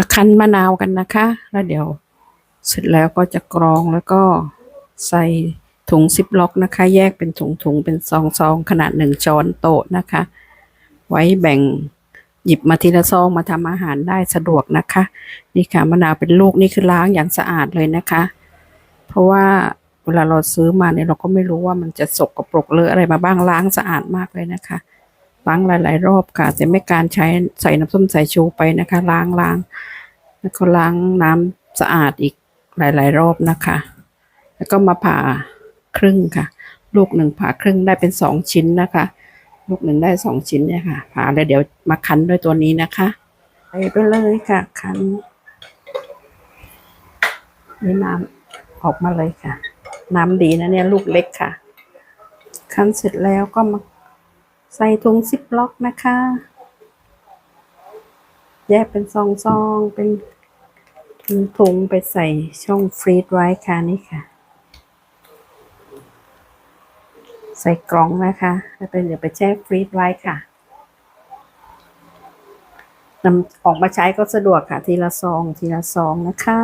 มาคั้นมะนาวกันนะคะ แล้วเดี๋ยวเสร็จแล้วก็จะกรองแล้วก็ใส่ถุงซิปล็อกนะคะ แยกเป็นถุงๆเป็นซองๆขนาดหนึ่งช้อนโต๊ะนะคะ ไว้แบ่งหยิบมาทีละซองมาทำอาหารได้สะดวกนะคะ นี่ค่ะมะนาวเป็นลูกนี่คือล้างอย่างสะอาดเลยนะคะ เพราะว่าเวลาเราซื้อมาเนี่ยเราก็ไม่รู้ว่ามันจะสกปรกเลอะอะไรมาบ้างล้างสะอาดมากเลยนะคะ ล้างหลาย ๆ รอบค่ะ แต่ไม่การใช้ใส่น้ำส้มสายชูไปนะคะ ล้างล้างแล้วก็ล้างน้ำสะอาดอีกหลาย ๆ รอบนะคะ แล้วก็มาผ่าครึ่งค่ะ ลูกหนึ่งผ่าครึ่งได้เป็นสองชิ้นนะคะ ลูกหนึ่งได้สองชิ้นเนี่ยค่ะ ผ่าแล้วเดี๋ยวมาคั้นด้วยตัวนี้นะคะไปไปเลยค่ะ คั้นนี่น้ำออกมาเลยค่ะ น้ำดีนะเนี่ยลูกเล็กค่ะ คั้นเสร็จแล้วก็มา ใส่ถุงซิปล็อกนะคะ แยกเป็นซองๆเป็นถุงๆไปใส่ช่องฟรีดไว้ค่ะนี่ค่ะ ใส่กล่องนะคะแล้วเป็นเดี๋ยวไปแช่ฟรีดไว้ค่ะนำออกมาใช้ก็สะดวกค่ะ ทีละซองทีละซองนะคะ